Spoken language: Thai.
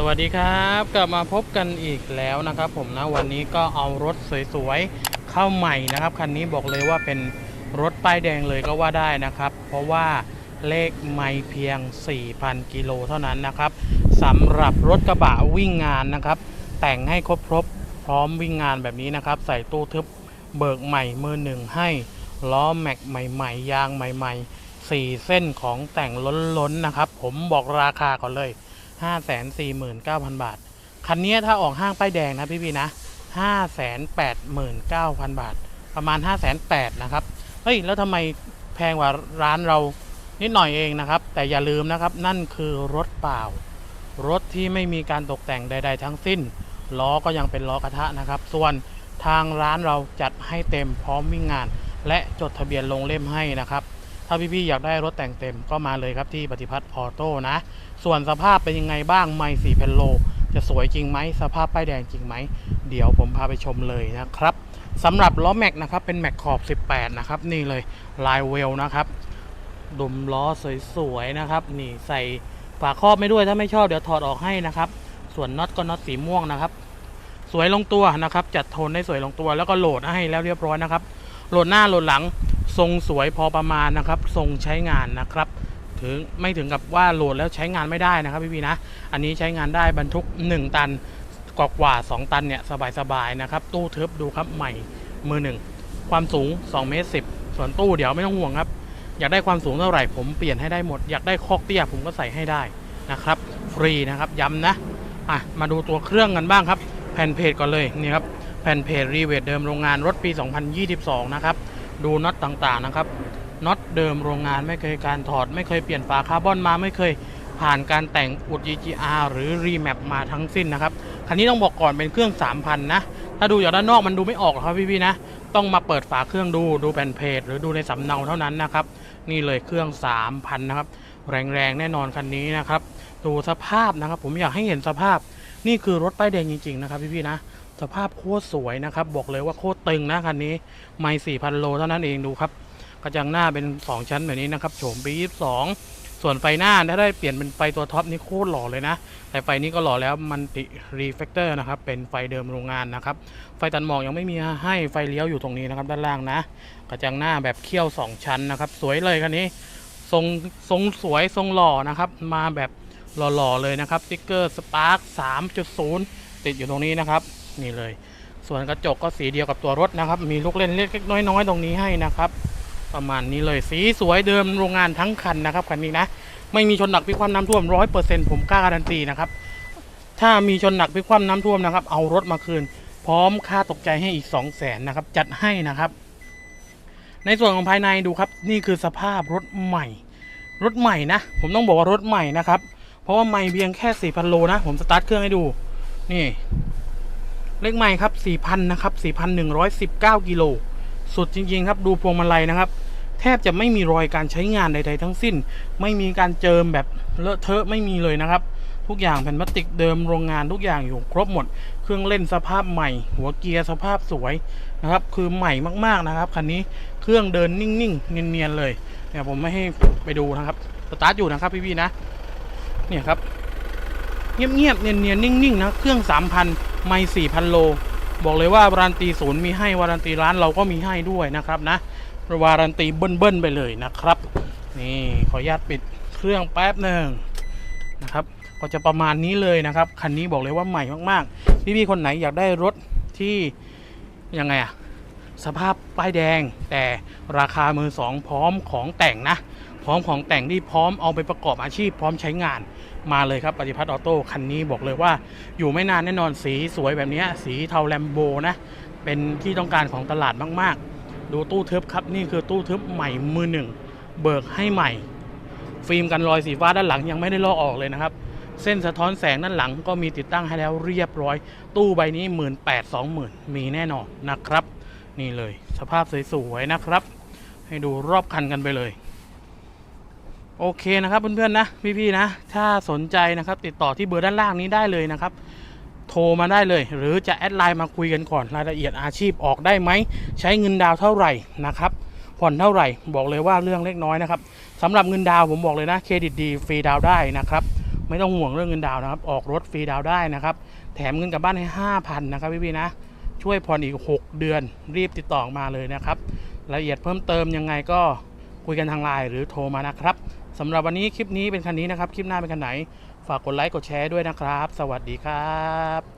สวัสดีครับกลับมาพบกันอีกแล้วนะครับผมนะวันนี้ก็เอารถสวยๆเข้าใหม่นะครับคันนี้บอกเลยว่าเป็นรถป้ายแดงเลยก็ว่าได้นะครับ เพราะว่าเลขไม่เพียง 4,000 กิโลเท่านั้นนะครับสำหรับรถกระบะวิ่งงานนะครับ แต่งให้ครบครบพร้อมวิ่งงานแบบนี้นะครับ ใส่ตู้ทึบเบิกใหม่มือหนึ่งให้ล้อแม็กใหม่ๆยางใหม่ ๆ 4 เส้นของแต่งล้นๆนะครับ ผมบอกราคาก่อนเลย 549,000บาท คันนี้ถ้าออกห้างป้ายแดงนะพี่พี่ๆนะ589,000บาท ประมาณ508,000นะครับ เฮ้ย แล้วทำไมแพงกว่าร้านเรานิดหน่อยเองนะครับ แต่อย่าลืมนะครับ นั่นคือรถเปล่า รถที่ไม่มีการตกแต่งใด ๆ ทั้งสิ้น ล้อก็ยังเป็นล้อกระทะนะครับ ส่วนทางร้านเราจัดให้เต็มพร้อมวิ่งงาน และจดทะเบียนลงเล่มให้นะครับ ถ้าพี่ๆอยากได้รถแต่งเต็มก็มาเลยครับที่ปฏิพัฒน์ออโต้นะ ส่วนสภาพเป็นยังไงบ้างไม่สี่เพนโล จะสวยจริงไหมสภาพป้ายแดงจริงไหม เดี๋ยวผมพาไปชมเลยนะครับสำหรับล้อแม็กนะครับเป็นแม็กขอบ 18 นะครับ นี่เลยลายเวลนะครับดุมล้อสวยๆนะครับ นี่ใส่ฝาครอบไม่ด้วยถ้าไม่ชอบเดี๋ยวถอดออกให้นะครับ ส่วนน็อตก็น็อตสีม่วงนะครับ สวยลงตัวนะครับ จัดโทนได้สวยลงตัวแล้วก็โหลดให้แล้วเรียบร้อยนะครับ โหลดหน้าโหลดหลัง ทรงสวยพอประมาณนะครับ ทรงใช้งานนะครับ ถึงไม่ถึงกับว่าโหลดแล้วใช้งานไม่ได้นะครับพี่ๆนะ อันนี้ใช้งานได้บรรทุก 1 ตันกว่ากว่า 2 ตันเนี่ยสบายๆนะครับ ตู้ทึบดูครับใหม่มือหนึ่งความสูง2เมตร10ส่วนตู้เดี๋ยวไม่ต้องห่วงครับอยากได้ความสูงเท่าไหร่ผมเปลี่ยนให้ได้หมด อยากได้คอกเตี้ยผมก็ใส่ให้ได้นะครับ ฟรีนะครับย้ำนะอะมาดูตัวเครื่องกันบ้างครับ แผ่นเพจก่อนเลยนี่ครับแผ่นเพจรีเวทเดิมโรงงานรถปี 2022 นะครับ ดูน็อตต่างๆนะครับน็อตเดิมโรงงานไม่เคยการถอด ไม่เคยเปลี่ยนฝาคาร์บอนมาไม่เคยผ่านการแต่งอุด EGR หรือ Remap มาทั้งสิ้นนะครับคันนี้ต้องบอกก่อนเป็นเครื่อง 3,000 นะ ถ้าดูจากด้านนอกมันดูไม่ออกหรอกครับพี่ๆนะ ต้องมาเปิดฝาเครื่องดูดูแผ่นเพจหรือดูในสำเนาเท่านั้นนะครับ นี่เลยเครื่อง 3,000 นะครับ แรงๆ แน่นอนคันนี้นะครับ ดูสภาพนะครับ ผมอยากให้เห็นสภาพนี่คือรถป้ายแดงจริง ๆ นะครับพี่ๆนะ สภาพโคตรสวยนะครับ บอกเลยว่าโคตรตึงนะคันนี้ ไม่4,000โลเท่านั้นเองดูครับ กระจังหน้าเป็น 2 ชั้นแบบนี้นะครับ โฉมปี22ส่วนไฟหน้าถ้าได้เปลี่ยนเป็นไฟตัวท็อปนี่โคตรหล่อเลยนะ แต่ไฟนี้ก็หล่อแล้วมันติรีเฟกเตอร์นะครับ เป็นไฟเดิมโรงงานนะครับ ไฟตัดหมอกยังไม่มีให้ไฟเลี้ยวอยู่ตรงนี้นะครับด้านล่างนะ กระจังหน้าแบบเขี้ยว 2 ชั้นนะครับ สวยเลยคันนี้ ทรงทรงสวยทรงหล่อนะครับ มาแบบหล่อๆเลยนะครับสติ๊กเกอร์สปาร์ค3.0 ติดอยู่ตรงนี้นะครับ นี่เลย ส่วนกระจกก็สีเดียวกับตัวรถนะครับ มีลูกเล่นเล็กๆน้อยๆตรงนี้ให้นะครับ ประมาณนี้เลยสีสวยเดิมโรงงานทั้งคันนะครับคันนี้นะไม่มีชนหนักพิกคว่ำน้ำท่วมร้อยเปอร์เซ็นต์ผมกล้าการันตีนะครับถ้ามีชนหนักพิกคว่ำน้ำท่วมนะครับ เอารถมาคืน พร้อมค่าตกใจให้อีก2 0 0แสนนะครับจัดให้นะครับในส่วนของภายในดูครับ นี่คือสภาพรถใหม่ รถใหม่นะ ผมต้องบอกว่ารถใหม่นะครับ เพราะว่าไม่เพียงแค่4,000โลนะ ผมสตาร์ทเครื่องให้ดู นี่ เลขใหม่ครับ4,000นะครับ4,119กิโลสุดจริงๆครับดูพวงมาลัยนะครับ แทบจะไม่มีรอยการใช้งานใด ๆ ทั้งสิ้น ไม่มีการเจิมแบบเลอะเทอะไม่มีเลยนะครับ ทุกอย่างแผ่นพลาสติกเดิมโรงงานทุกอย่างอยู่ครบหมด เครื่องเล่นสภาพใหม่ หัวเกียร์สภาพสวยนะครับ คือใหม่มากๆนะครับคันนี้เครื่องเดินนิ่งๆ เนียนๆเลยเนี่ยผมไม่ให้ไปดูนะครับสตาร์ทอยู่นะครับพี่ๆนะเนี่ยครับเงียบๆเนียนๆนิ่งๆนะเครื่อง3,000 ไม่4,000โล บอกเลยว่าวารันตีศูนย์มีให้วารันตีร้านเราก็มีให้ด้วยนะครับนะวารันตีเบิ้ลๆไปเลยนะครับ นี่ขออนุญาตปิดเครื่องแป๊บหนึ่งนะครับก็จะประมาณนี้เลยนะครับคันนี้บอกเลยว่าใหม่มากๆพี่ๆคนไหนอยากได้รถที่ยังไงอะสภาพป้ายแดง แต่ราคามือสองพร้อมของแต่งนะ พร้อมของแต่งที่พร้อมเอาไปประกอบอาชีพพร้อมใช้งาน มาเลยครับปฏิพัฒน์ออโต้คันนี้บอกเลยว่า อยู่ไม่นานแน่นอนสีสวยแบบนี้สีเทาแลมโบนะ เป็นที่ต้องการของตลาดมากๆ ดูตู้ทึบครับ นี่คือตู้ทึบใหม่มือหนึ่งเบิกให้ใหม่ ฟิล์มกันรอยสีฟ้าด้านหลังยังไม่ได้ลอกออกเลยนะครับ เส้นสะท้อนแสงด้านหลังก็มีติดตั้งให้แล้วเรียบร้อย ตู้ใบนี้ 1 8ื่นแปดสองหมื่นมีแน่นอนนะครับ นี่เลย สภาพสวยๆนะครับ ให้ดูรอบคันกันไปเลย โอเคนะครับเพื่อนๆนะพี่ๆนะ ถ้าสนใจนะครับติดต่อที่เบอร์ด้านล่างนี้ได้เลยนะครับ โทรมาได้เลย หรือจะแอดไลน์มาคุยกันก่อนรายละเอียดอาชีพออกได้ไหม ใช้เงินดาวเท่าไหร่นะครับผ่อนเท่าไหร่บอกเลยว่าเรื่องเล็กน้อยนะครับสำหรับเงินดาวผมบอกเลยนะเครดิตดีฟรีดาวได้นะครับไม่ต้องห่วงเรื่องเงินดาวนะครับ ออกรถฟรีดาวได้นะครับ แถมเงินกลับบ้านให้ 5,000นะครับพี่ๆนะ ช่วยผ่อนอีก 6 เดือนรีบติดต่อมาเลยนะครับ รายละเอียดเพิ่มเติมยังไงก็คุยกันทางไลน์หรือโทรมานะครับ สำหรับวันนี้คลิปนี้เป็นคันนี้นะครับ คลิปหน้าเป็นคันไหน ฝากกดไลค์กดแชร์ด้วยนะครับ สวัสดีครับ